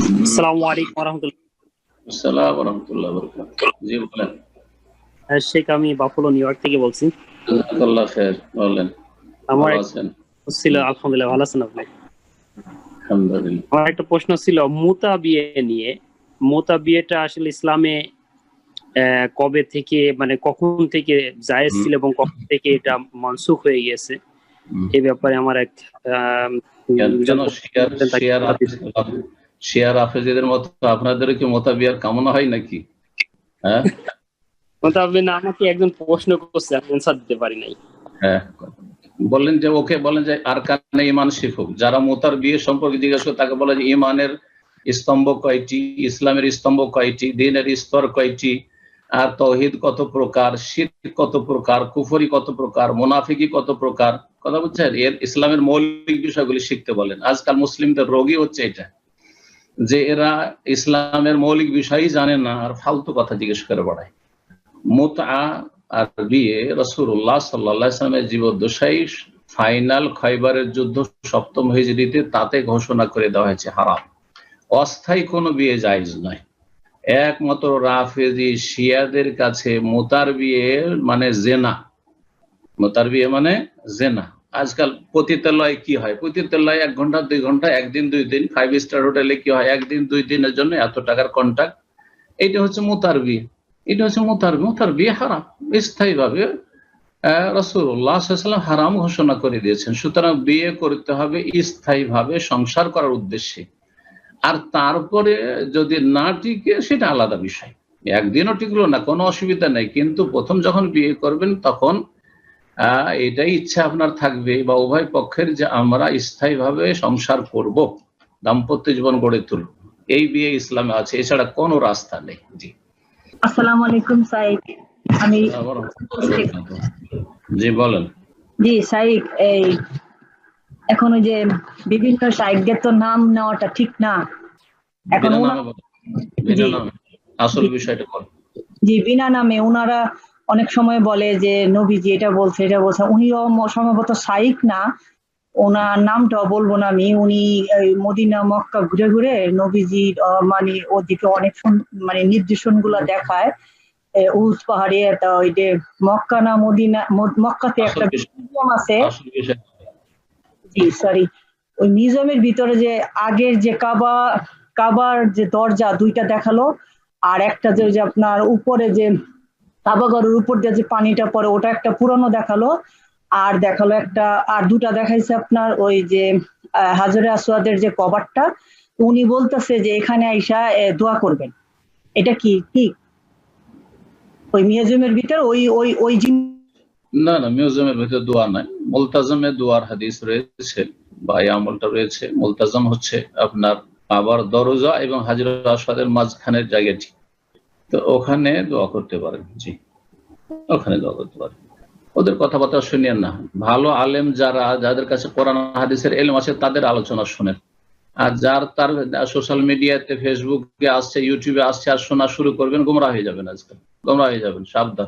আসসালামু আলাইকুম রহমতুল্লাহ আসসালাম রহমতুল্লাহ জি বলেন। শেখ আমি বাফলো নিউ ইয়র্ক থেকে বলছি। জাজাকাল্লাহ খের বলেন। আমার ভালো এক আছেন? ছিল আলহামদুলিল্লাহ ভালো আছেন আপনি? আলহামদুলিল্লাহ। আমার একটা প্রশ্ন ছিল মোতা বিয়ে নিয়ে মোতা বিয়েটা আসলে ইসলামে কবে থেকে মানে কখন থেকে জায়েজ ছিল এবং কখন থেকে এটা মনসুখ হয়ে গেছে এ ব্যাপারে আমার এক আহ, শিয়ার আফেজেদের মতো আপনাদের কি মোতাবিয়ার কামনা হয় নাকি? হ্যাঁ? মোতাবিন আমাকে একজন প্রশ্ন করছে আমি অ্যান্সার দিতে পারি নাই। হ্যাঁ বললেন যে ওকে বলেন যে আর কানে ইমান শিখুক যারা মোতার বিয়ে সম্পর্কে জিজ্ঞাসা করে তাকে বলে যে ইমানের স্তম্ভ কয়টি ইসলামের স্তম্ভ কয়টি দিনের স্তর কয়টি আর তৌহিদ কত প্রকার শির কত প্রকার কুফরি কত প্রকার মোনাফিকি কত প্রকার কথা বুঝছেন? এর ইসলামের মৌলিক বিষয়গুলি শিখতে বলেন। আজকাল মুসলিমদের রোগী হচ্ছে এটা। যে এরা ইসলামের মৌলিক বিষয়ই জানে না আর ফালতু কথা জিজ্ঞেস করে বেড়ায়। মোতা আর বিয়ে রসুল্লাহ সাল্লাহ ইসলামের জীবদ্দশাই ফাইনাল খয়বারের যুদ্ধ সপ্তম হিজড়িতে তাতে ঘোষণা করে দেওয়া হয়েছে, হারাম। অস্থায়ী কোনো বিয়ে জায়জ নয়। একমাত্র রাফেজি শিয়াদের কাছে মোতার বিয়ে মানে জেনা। মোতার বিয়ে মানে জেনা। আজকাল পতিতালয় কি হয়? পতিতালয় এক ঘণ্টা, দুই ঘণ্টা, একদিন, দুই দিন ফাইভ স্টার হোটেলে কি হয়? একদিন, দুই দিনের জন্য এত টাকার কন্ট্যাক্ট এটা হচ্ছে মোতার বিয়ে এটা হচ্ছে মোতার মোতার বিয়ে হারাম স্থায়ী ভাবে রসুল্লাহাম হারাম ঘোষণা করে দিয়েছেন। সুতরাং বিয়ে করতে হবে স্থায়ী ভাবে সংসার করার উদ্দেশ্যে। আর তারপরে যদি না টিকে, সেটা আলাদা বিষয়। একদিনও টিকলো না, কোনো অসুবিধা নেই। কিন্তু প্রথম যখন বিয়ে করবেন, তখন এটাই ইচ্ছা আপনার থাকবে বা উভয় পক্ষের যে আমরা স্থায়ীভাবে সংসার করব দাম্পত্য জীবন গড়ে তুলব। এই বিয়ে ইসলামে আছে এছাড়া কোনো রাস্তা নেই। জি। আসসালামু আলাইকুম সাইদ আমি জি বলেন। জি সাইদ এই এখন ওই যে বিভিন্ন সাইদদের তো নাম নেওয়াটা ঠিক না। এখন। আসল বিষয়টা বল জি বিনা নামে ওনারা অনেক সময় বলে যে নবীজি এটা বলছে এটা বলছে। উনিও সম্ভবত সাইক না। ওনার নামটাও বলব না আমি। উনি মদিনা মক্কা ঘুরে ঘুরে নবীজির আহ, মানে ওদিকে অনেক মানে নির্দেশনগুলা দেখায় উস পাহাড়ে একটা ওই যে মক্কা না মদিনা মক্কাতে একটা মিউজিয়াম আছে। জি সরি। ওই মিউজিয়ামের ভিতরে যে আগের যে কাবা কাবার যে দরজা দুইটা দেখাল আর একটা যে আপনার উপরে যে কাবাগরের উপর দিয়ে যে পানিটা পরে ওটা একটা পুরনো দেখাল। আর দেখাল একটা, আর দুটা দেখাইছে আপনার ওই যে হাজরে আসওয়াদের যে কভারটা, উনি বলতেছে যে এখানে আইসা দোয়া করবেন। এটা কি ঠিক ওই মিউজিয়ামের ভিতরে, ওই ওই ওই না না মিউজিয়ামের ভিতরে দোয়া নাই। মুলতাজমে দোয়ার হাদিস রয়েছে, বা আমলটা রয়েছে। মুলতাজম হচ্ছে আপনার আবার দরজা এবং হাজির আসাদের মাঝখানের জায়গাটি। তো ওখানে দোয়া করতে পারেন, জি। ওখানে দোয়া করতে পারেন। ওদের কথাবার্তা শুনিয়েন না। ভালো আলেম যারা, যাদের কাছে কোরআন হাদিসের এলম আছে, তাদের আলোচনা শুনেন। আর যার তার সোশ্যাল মিডিয়াতে ফেসবুকে আসছে ইউটিউবে আসছে, আর শোনা শুরু করবেন গোমরা হয়ে যাবেন আজকাল। গোমরা হয়ে যাবেন, সাবধান।